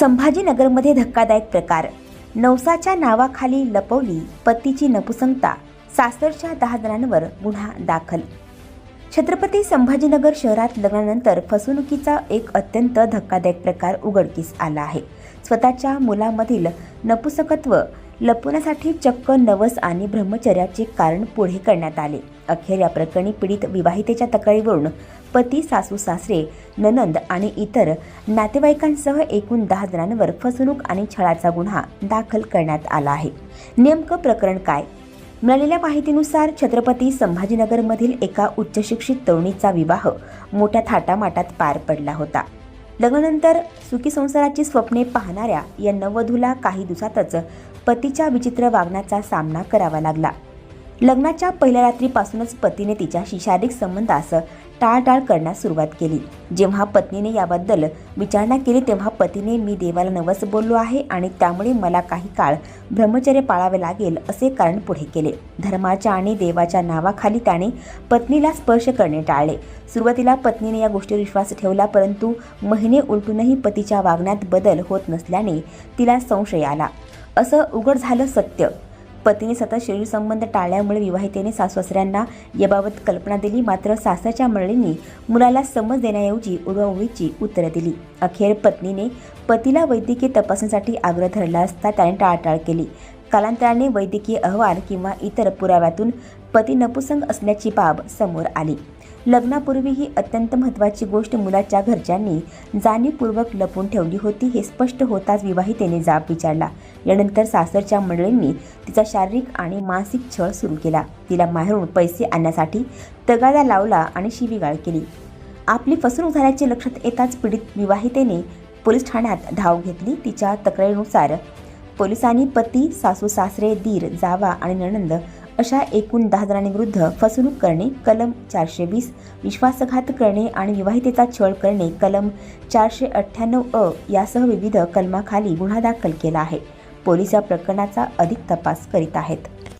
संभाजीनगरमध्ये धक्कादायक प्रकार. नवसाच्या नावाखाली लपवली पतीची नपुसंगता सासरच्या दहा जणांवर गुन्हा दाखल. छत्रपती संभाजीनगर शहरात लग्नानंतर फसवणुकीचा एक अत्यंत धक्कादायक प्रकार उघडकीस आला आहे. स्वतःच्या मुलामधील नपुसकत्व लपवण्यासाठी चक्क नवस आणि ब्रह्मचर्याचे कारण पुढे करण्यात आले. अखेर या प्रकरणी पीडित विवाहितेच्या तक्रारीवरून पती सासू सासरे ननंद आणि इतर नातेवाईकांसह एकूण दहा जणांवर फसवणूक आणि छळाचा गुन्हा दाखल करण्यात आला आहे. नेमकं प्रकरण काय? मिळालेल्या माहितीनुसार छत्रपती संभाजीनगरमधील एका उच्चशिक्षित तरुणीचा विवाह मोठ्या थाटामाटात पार पडला होता. लग्नानंतर सुखी संसाराची स्वप्ने पाहणाऱ्या या नववधूला काही दिवसातच पतीच्या विचित्र वागण्याचा सामना करावा लागला. लग्नाच्या पहिल्या रात्रीपासूनच पतीने तिच्याशी शारीरिक संबंधास टाळटाळ करण्यास सुरुवात केली. जेव्हा पत्नीने याबद्दल विचारणा केली तेव्हा पतीने मी देवाला नवस बोललो आहे आणि त्यामुळे मला काही काळ ब्रह्मचर्य पाळावे लागेल असे कारण पुढे केले. धर्माच्या आणि देवाच्या नावाखाली त्याने पत्नीला स्पर्श करणे टाळले. सुरुवातीला पत्नीने या गोष्टीवर विश्वास ठेवला परंतु महिने उलटूनही पतीच्या वागण्यात बदल होत नसल्याने तिला संशय आला. असं उघड झालं सत्य. पतीने सतत शरीर संबंध टाळल्यामुळे विवाहितेने सासवसऱ्यांना याबाबत कल्पना दिली मात्र सासरच्या मंडळींनी मुलाला समज देण्याऐवजी उडवणीची उत्तरं दिली. अखेर पत्नीने पतीला वैद्यकीय तपासणीसाठी आग्रह धरला असता त्याने टाळटाळ केली. कालांतराने वैद्यकीय अहवाल किंवा इतर पुराव्यातून पती नपुसंग असल्याची बाब समोर आली. लग्नापूर्वी ही अत्यंत महत्त्वाची गोष्ट मुलाच्या घरच्यांनी जाणीवपूर्वक लपून ठेवली होती हे स्पष्ट होताच विवाहितेने जाब विचारला. यानंतर सासरच्या मंडळींनी तिचा शारीरिक आणि मानसिक छळ सुरू केला. तिला माहेरून पैसे आणण्यासाठी तगादा लावला आणि शिवीगाळ केली. आपली फसवणूक झाल्याचे लक्षात येताच पीडित विवाहितेने पोलीस ठाण्यात धाव घेतली. तिच्या तक्रारीनुसार पोलिसांनी पती सासू सासरे दीर जावा आणि नणंद अशा एकूण दहा जणांविरुद्ध फसवणूक करणे कलम चारशे वीस विश्वासघात करणे आणि विवाहितेचा छळ करणे कलम चारशे अठ्ठ्याण्णव अ यासह विविध कलमाखाली गुन्हा दाखल केला आहे. पोलीस या प्रकरणाचा अधिक तपास करीत आहेत.